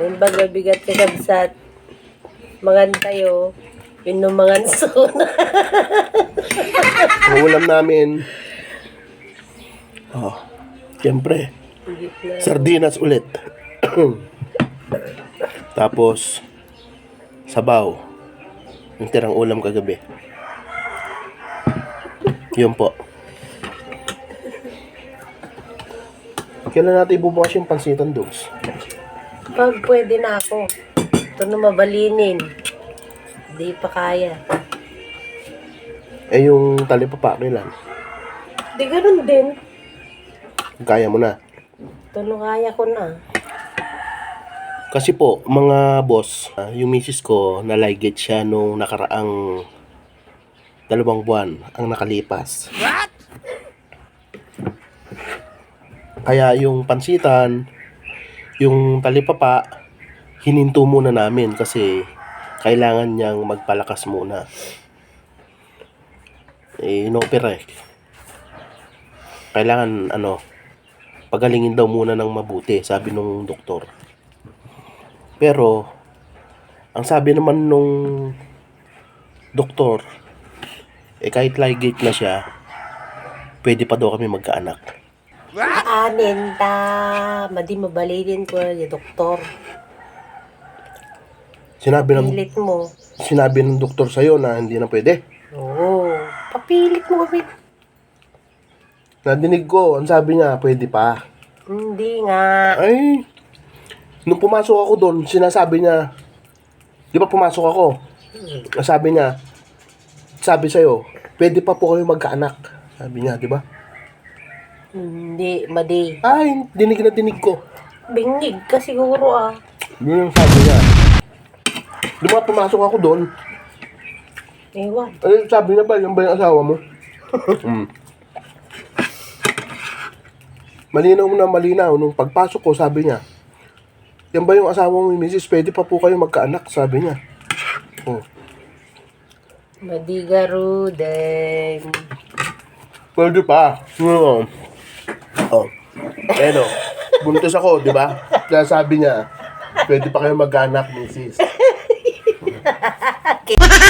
Yung baga bigat ka kabsat. Mangan tayo. Yun nung suna. Ang ulam namin, oh, siyempre, sardinas ulit. Tapos, sabaw. Yung tirang ulam kagabi. Yun po. Kailan natin ibubukas yung pansitan dogs? Pag pwede na ako. Ito na mabalinin. Hindi pa kaya. Eh yung talipapa, kailan? Di ganun din. Kaya mo na. Ito na kaya ko na. Kasi po, mga boss, ah, yung misis ko, naligate siya nung nakaraang dalawang buwan ang nakalipas. What? Kaya yung pansitan, yung talipapa, hininto muna namin kasi kailangan niyang magpalakas muna. Eh, inopera eh. Kailangan, ano, pagalingin daw muna ng mabuti, sabi nung doktor. Pero, ang sabi naman nung doktor, eh kahit ligate na siya, pwede pa daw kami magkaanak. Aanin ta. Madi mabalinin ko yung doktor. Sinabi ng, Pilit mo. sinabi ng doktor sa'yo na hindi na pwede. Oo. Papilit mo kami. Nadinig ko, ang sabi niya, pwede pa. Hindi nga. Ay, nung pumasok ako doon, sinasabi niya, di ba pumasok ako? Ang Sabi niya, sabi sa'yo, pwede pa po kayo magkaanak. Sabi niya, di ba? Hindi, madi. Ay, dinig na dinig ko. Bingig ka siguro ah. Yun yung sabi niya. Di ba pumasok ako doon, Ewan. ano sabi niya ba, yan ba yung asawa mo? mm. Malinaw na malinaw, nung pagpasok ko, sabi niya, yan ba yung asawa mo, misis, pwede pa po kayo magkaanak, sabi niya. Oh. Madi garuden. Pwede pa. Oo. Oh. Pero, buntis ako, di ba? Kaya sabi niya, pwede pa kayo magkaanak, misis.